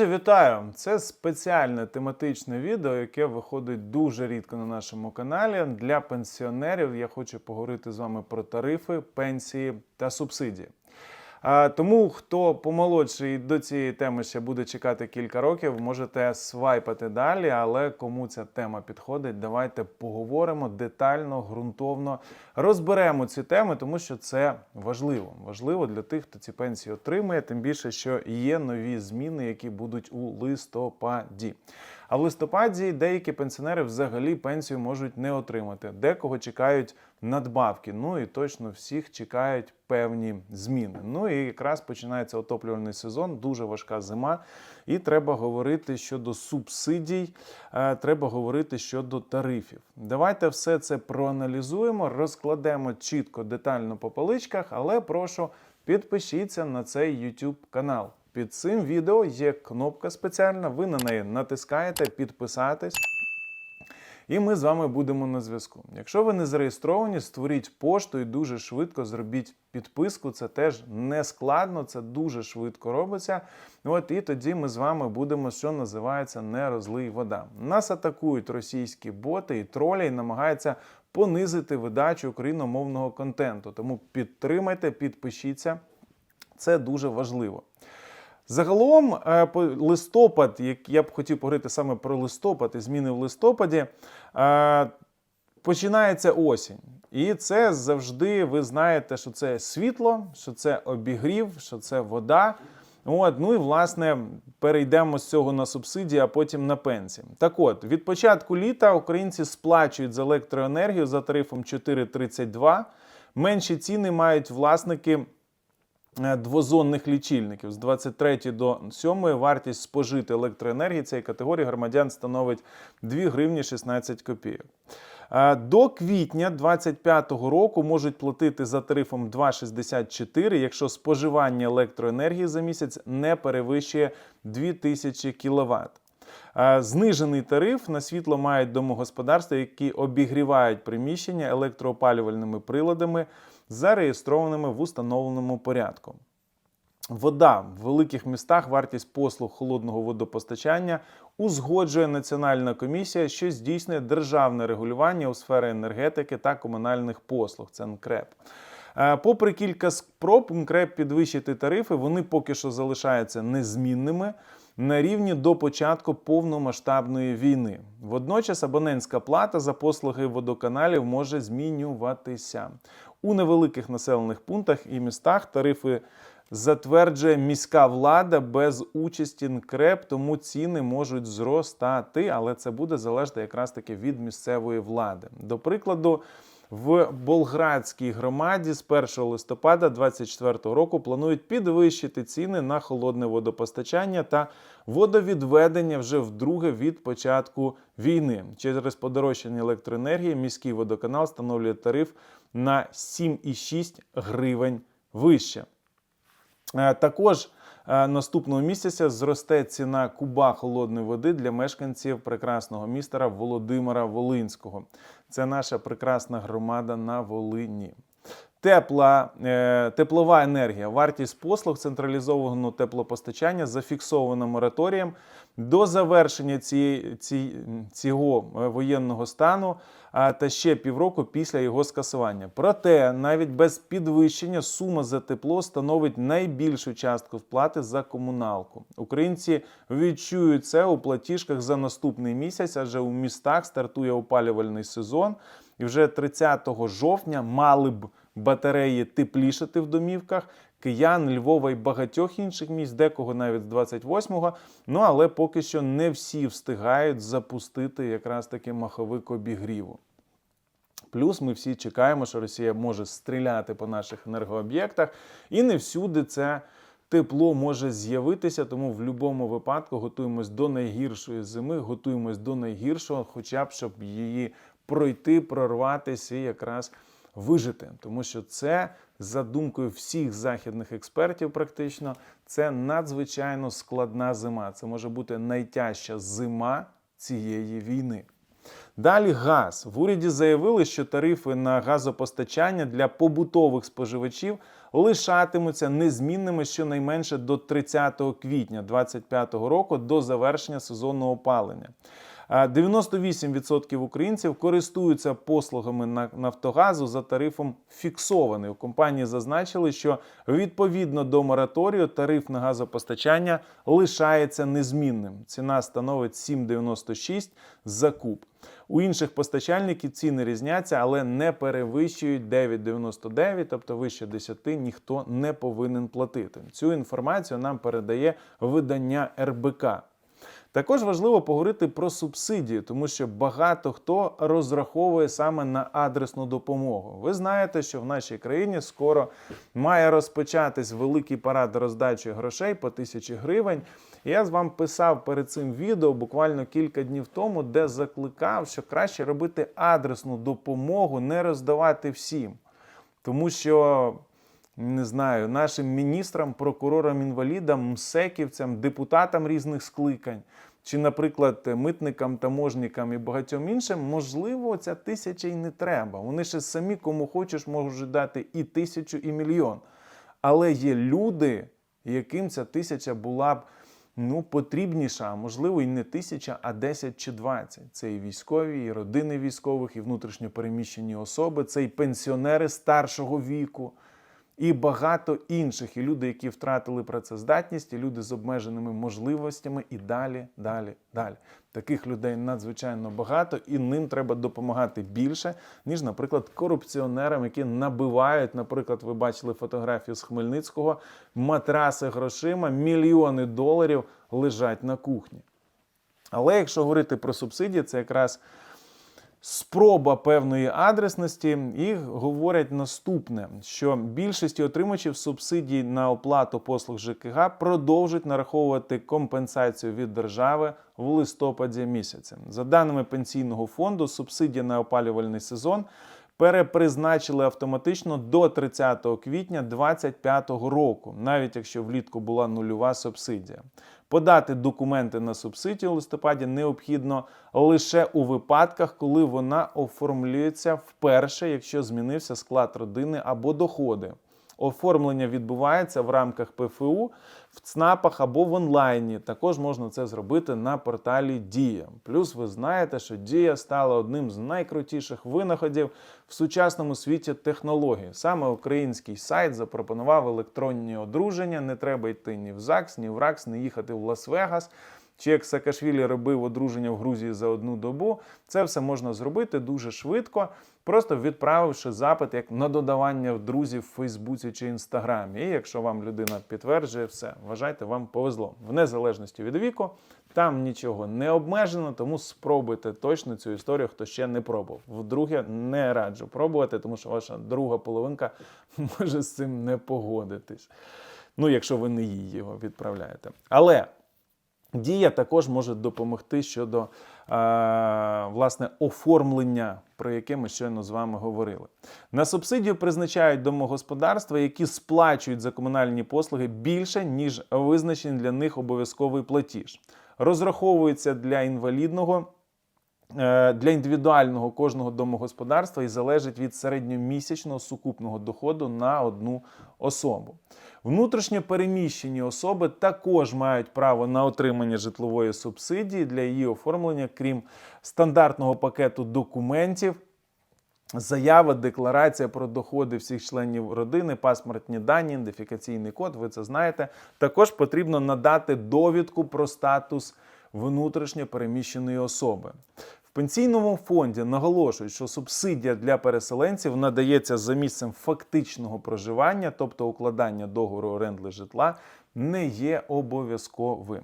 Друзі, вітаю! Це спеціальне тематичне відео, яке виходить дуже рідко на нашому каналі. Для пенсіонерів я хочу поговорити з вами про тарифи, пенсії та субсидії. Тому, хто помолодший до цієї теми ще буде чекати кілька років, можете свайпати далі. Але кому ця тема підходить, давайте поговоримо детально, ґрунтовно розберемо ці теми, тому що це важливо. Важливо для тих, хто ці пенсії отримує, тим більше, що є нові зміни, які будуть у листопаді. А в листопаді деякі пенсіонери взагалі пенсію можуть не отримати. Декого чекають надбавки. Ну і точно всіх чекають певні зміни. Ну і якраз починається отоплювальний сезон, дуже важка зима. І треба говорити щодо субсидій, е, треба говорити щодо тарифів. Давайте все це проаналізуємо, розкладемо чітко, детально по поличках, але прошу підпишіться на цей YouTube канал. Під цим відео є кнопка спеціальна, ви на неї натискаєте підписатись. І ми з вами будемо на зв'язку. Якщо ви не зареєстровані, створіть пошту і дуже швидко зробіть підписку. Це теж не складно, це дуже швидко робиться. От і тоді ми з вами будемо, що називається, не розлий вода. Нас атакують російські боти і тролі і намагаються понизити видачу україномовного контенту. Тому підтримайте, підпишіться. Це дуже важливо. Загалом, е, листопад, як я б хотів поговорити саме про листопад і зміни в листопаді, е, починається осінь. І це завжди ви знаєте, що це світло, що це обігрів, що це вода. От, ну і власне перейдемо з цього на субсидії, а потім на пенсії. Так от, від початку літа українці сплачують за електроенергію за тарифом 4,32. Менші ціни мають власники двозонних лічильників. З 23 до 7 вартість спожити електроенергії цієї категорії громадян становить 2 гривні 16 копійок. Е, До квітня 2025 року можуть платити за тарифом 2,64, якщо споживання електроенергії за місяць не перевищує 2000 кВт. Е, Знижений тариф на світло мають домогосподарства, які обігрівають приміщення електроопалювальними приладами, зареєстрованими в установленому порядку. Вода в великих містах вартість послуг холодного водопостачання узгоджує Національна комісія, що здійснює державне регулювання у сфері енергетики та комунальних послуг. Це НКРЕП. Е, Попри кілька спроб НКРЕП підвищити тарифи, вони поки що залишаються незмінними на рівні до початку повномасштабної війни. Водночас абонентська плата за послуги водоканалів може змінюватися. У невеликих населених пунктах і містах тарифи затверджує міська влада без участі НКРЕП, тому ціни можуть зростати, але це буде залежати якраз таки від місцевої влади. До прикладу. В Болградській громаді з 1 листопада 2024 року планують підвищити ціни на холодне водопостачання та водовідведення вже вдруге від початку війни. Через подорожчання електроенергії міський водоканал встановлює тариф на 7,6 гривень вище. Е, Також е, наступного місяця зросте ціна куба холодної води для мешканців прекрасного міста Володимира Волинського. Це наша прекрасна громада на Волині. Тепла, е, теплова енергія, вартість послуг централізованого теплопостачання зафіксована мораторієм до завершення цієї, ці, цього е, воєнного стану та ще півроку після його скасування. Проте, навіть без підвищення сума за тепло становить найбільшу частку вплати за комуналку. Українці відчують це у платіжках за наступний місяць, адже у містах стартує опалювальний сезон, і вже 30 жовтня мали б батареї теплішати в домівках. Киян, Львова і багатьох інших міст, декого навіть з 28-го. Ну але поки що не всі встигають запустити якраз таки маховик обігріву. Плюс ми всі чекаємо, що Росія може стріляти по наших енергооб'єктах, і не всюди це тепло може з'явитися. Тому в будь-якому випадку готуємось до найгіршої зими, готуємось до найгіршого, хоча б щоб її пройти, прорватися і якраз вижити, тому що це за думкою всіх західних експертів, практично це надзвичайно складна зима. Це може бути найтяжча зима цієї війни. Далі газ. В уряді заявили, що тарифи на газопостачання для побутових споживачів лишатимуться незмінними щонайменше до 30 квітня 2025 року до завершення сезонного опалення. А 98% українців користуються послугами на- Нафтогазу за тарифом фіксований. У компанії зазначили, що відповідно до мораторію тариф на газопостачання лишається незмінним. Ціна становить 7,96 за куб. У інших постачальників ціни різняться, але не перевищують 9,99, тобто вище 10 ніхто не повинен платити. Цю інформацію нам передає видання РБК. Також важливо поговорити про субсидії, тому що багато хто розраховує саме на адресну допомогу. Ви знаєте, що в нашій країні скоро має розпочатись великий парад роздачі грошей по тисячі гривень. Я з вам писав перед цим відео буквально кілька днів тому, де закликав, що краще робити адресну допомогу, не роздавати всім. Тому що не знаю, нашим міністрам, прокурорам, інвалідам, мсеківцям, депутатам різних скликань, чи, наприклад, митникам, таможникам і багатьом іншим, можливо, ця тисяча і не треба. Вони ще самі, кому хочеш, можуть дати і тисячу, і мільйон. Але є люди, яким ця тисяча була б ну, потрібніша, а можливо, і не тисяча, а 10 чи 20. Це і військові, і родини військових, і внутрішньо переміщені особи, це і пенсіонери старшого віку і багато інших, і люди, які втратили працездатність, і люди з обмеженими можливостями, і далі, далі, далі. Таких людей надзвичайно багато, і ним треба допомагати більше, ніж, наприклад, корупціонерам, які набивають, наприклад, ви бачили фотографію з Хмельницького, матраси грошима, мільйони доларів лежать на кухні. Але якщо говорити про субсидії, це якраз спроба певної адресності і говорять наступне: що більшість отримачів субсидій на оплату послуг ЖКГ продовжують нараховувати компенсацію від держави в листопаді місяці. За даними пенсійного фонду, субсидія на опалювальний сезон. Перепризначили автоматично до 30 квітня 2025 року, навіть якщо влітку була нульова субсидія. Подати документи на субсидію у листопаді необхідно лише у випадках, коли вона оформлюється вперше, якщо змінився склад родини або доходи. Оформлення відбувається в рамках ПФУ, в ЦНАПах або в онлайні. Також можна це зробити на порталі Дія. Плюс ви знаєте, що Дія стала одним з найкрутіших винаходів в сучасному світі технологій. Саме український сайт запропонував електронні одруження. Не треба йти ні в ЗАГС, ні в РАКС, не їхати в Лас-Вегас. Чи як Саакашвілі робив одруження в Грузії за одну добу, це все можна зробити дуже швидко, просто відправивши запит як на додавання в друзів в Фейсбуці чи Інстаграмі. І якщо вам людина підтверджує все, вважайте, вам повезло. В незалежності від віку, там нічого не обмежено, тому спробуйте точно цю історію, хто ще не пробував. Вдруге, не раджу пробувати, тому що ваша друга половинка може з цим не погодитись. Ну, якщо ви не її його відправляєте. Але. Дія також може допомогти щодо е, власне оформлення, про яке ми щойно з вами говорили. На субсидію призначають домогосподарства, які сплачують за комунальні послуги більше, ніж визначений для них обов'язковий платіж. Розраховується для інвалідного. Е, Для індивідуального кожного домогосподарства і залежить від середньомісячного сукупного доходу на одну особу. Внутрішньо переміщені особи також мають право на отримання житлової субсидії для її оформлення, крім стандартного пакету документів. Заява, декларація про доходи всіх членів родини, паспортні дані, ідентифікаційний код, ви це знаєте. Також потрібно надати довідку про статус внутрішньо переміщеної особи. В пенсійному фонді наголошують, що субсидія для переселенців надається за місцем фактичного проживання, тобто укладання договору оренди житла, не є обов'язковим.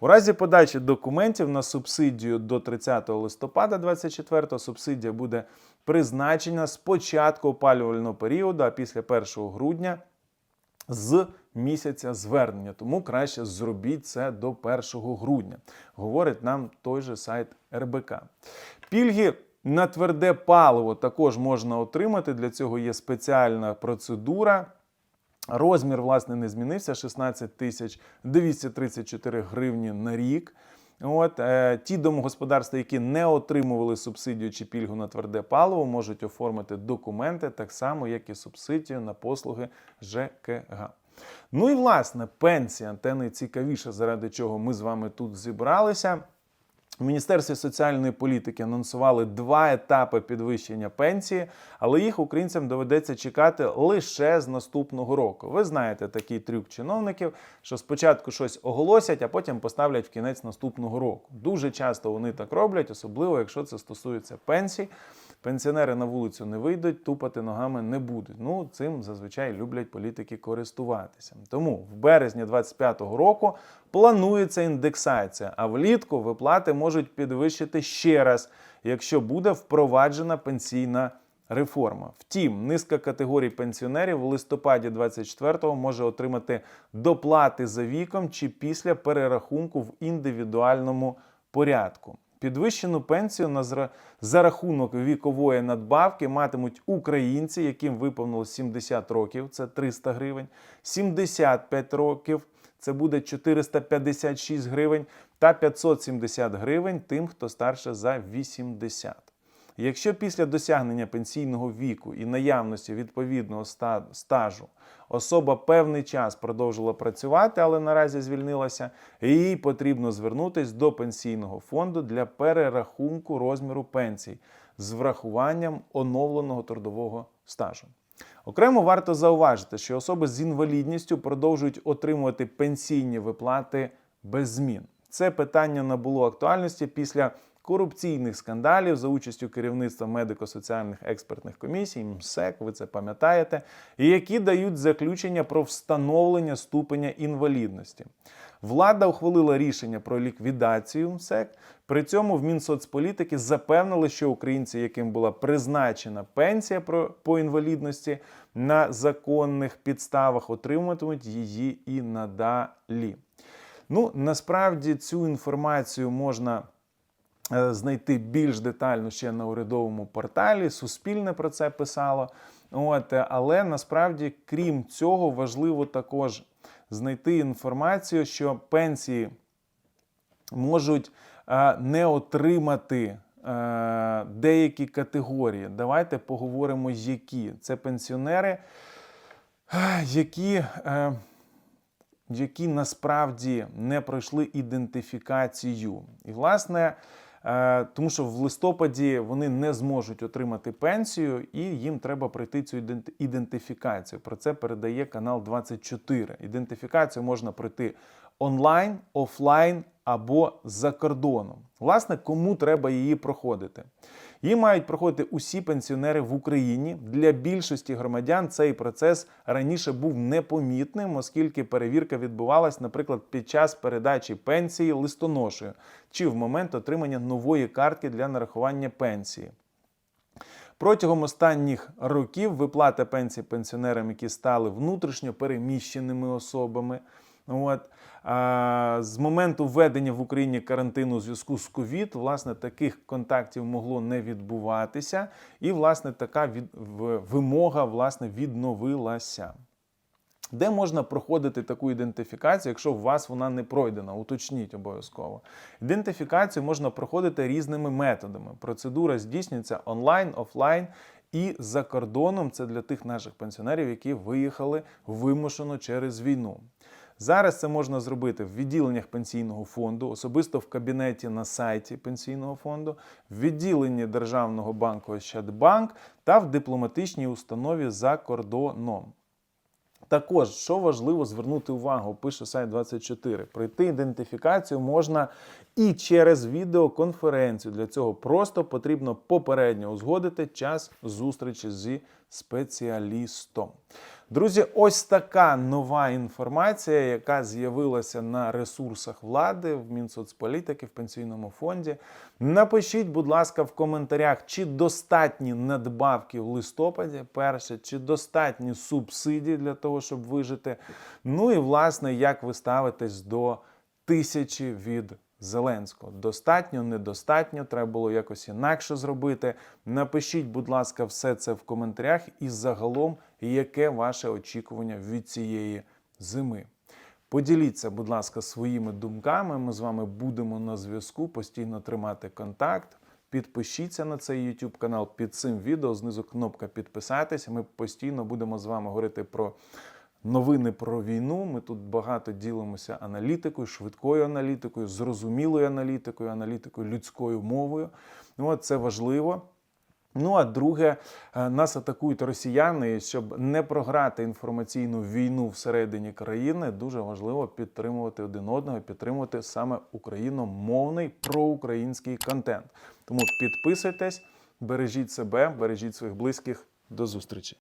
У разі подачі документів на субсидію до 30 листопада 2024 субсидія буде призначена з початку опалювального періоду, а після 1 грудня з місяця звернення. Тому краще зробіть це до 1 грудня, говорить нам той же сайт РБК. Пільги на тверде паливо також можна отримати. Для цього є спеціальна процедура. Розмір, власне, не змінився 16 тисяч 234 гривні на рік. От е, ті домогосподарства, які не отримували субсидію чи пільгу на тверде паливо, можуть оформити документи так само, як і субсидію на послуги ЖКГ. Ну і власне пенсія те найцікавіше, заради чого ми з вами тут зібралися. В Міністерстві соціальної політики анонсували два етапи підвищення пенсії, але їх українцям доведеться чекати лише з наступного року. Ви знаєте такий трюк чиновників, що спочатку щось оголосять, а потім поставлять в кінець наступного року. Дуже часто вони так роблять, особливо якщо це стосується пенсій. Пенсіонери на вулицю не вийдуть, тупати ногами не будуть. Ну цим зазвичай люблять політики користуватися. Тому в березні 25-го року планується індексація, а влітку виплати можуть підвищити ще раз, якщо буде впроваджена пенсійна реформа. Втім, низка категорій пенсіонерів в листопаді 24-го може отримати доплати за віком чи після перерахунку в індивідуальному порядку. Підвищену пенсію на зра- за рахунок вікової надбавки матимуть українці, яким виповнило 70 років, це 300 гривень, 75 років, це буде 456 гривень, та 570 гривень тим, хто старше за 80. Якщо після досягнення пенсійного віку і наявності відповідного стажу особа певний час продовжила працювати, але наразі звільнилася, їй потрібно звернутися до пенсійного фонду для перерахунку розміру пенсій з врахуванням оновленого трудового стажу. Окремо варто зауважити, що особи з інвалідністю продовжують отримувати пенсійні виплати без змін. Це питання набуло актуальності після корупційних скандалів за участю керівництва медико-соціальних експертних комісій, МСЕК, ви це пам'ятаєте, і які дають заключення про встановлення ступеня інвалідності. Влада ухвалила рішення про ліквідацію МСЕК. При цьому в Мінсоцполітики запевнили, що українці, яким була призначена пенсія по інвалідності на законних підставах, отримуватимуть її і надалі. Ну, насправді цю інформацію можна знайти більш детально ще на урядовому порталі. Суспільне про це писало. От, е, але насправді, крім цього, важливо також знайти інформацію, що пенсії можуть е, не отримати е, деякі категорії. Давайте поговоримо, які це пенсіонери, е, які. е, які насправді не пройшли ідентифікацію. І, власне, е, тому що в листопаді вони не зможуть отримати пенсію, і їм треба пройти цю ідент- ідентифікацію. Про це передає канал 24. Ідентифікацію можна пройти онлайн, офлайн або за кордоном. Власне, кому треба її проходити? Її мають проходити усі пенсіонери в Україні. Для більшості громадян цей процес раніше був непомітним, оскільки перевірка відбувалась, наприклад, під час передачі пенсії листоношею чи в момент отримання нової картки для нарахування пенсії. Протягом останніх років виплата пенсій пенсіонерам, які стали внутрішньо переміщеними особами. От, з моменту введення в Україні карантину у зв'язку з ковід, власне, таких контактів могло не відбуватися, і власне така від, вимога власне відновилася. Де можна проходити таку ідентифікацію, якщо у вас вона не пройдена? Уточніть обов'язково. Ідентифікацію можна проходити різними методами. Процедура здійснюється онлайн, офлайн і за кордоном. Це для тих наших пенсіонерів, які виїхали вимушено через війну. Зараз це можна зробити в відділеннях пенсійного фонду, особисто в кабінеті на сайті пенсійного фонду, в відділенні Державного банку Ощадбанк та в дипломатичній установі за кордоном. Також, що важливо звернути увагу, пише сайт 24. Пройти ідентифікацію можна і через відеоконференцію. Для цього просто потрібно попередньо узгодити час зустрічі зі спеціалістом. Друзі, ось така нова інформація, яка з'явилася на ресурсах влади в Мінсоцполітики, в пенсійному фонді. Напишіть, будь ласка, в коментарях, чи достатні надбавки в листопаді, перше, чи достатні субсидії для того, щоб вижити. Ну і власне, як ви ставитесь до тисячі від Зеленського. Достатньо, недостатньо, треба було якось інакше зробити. Напишіть, будь ласка, все це в коментарях і загалом, яке ваше очікування від цієї зими. Поділіться, будь ласка, своїми думками. Ми з вами будемо на зв'язку, постійно тримати контакт. Підпишіться на цей YouTube канал під цим відео. Знизу кнопка підписатися. Ми постійно будемо з вами говорити про новини про війну. Ми тут багато ділимося аналітикою, швидкою аналітикою, зрозумілою аналітикою, аналітикою людською мовою. Ну, це важливо. Ну а друге, е, нас атакують росіяни. Щоб не програти інформаційну війну всередині країни, дуже важливо підтримувати один одного, підтримувати саме україномовний проукраїнський контент. Тому підписуйтесь, бережіть себе, бережіть своїх близьких. До зустрічі.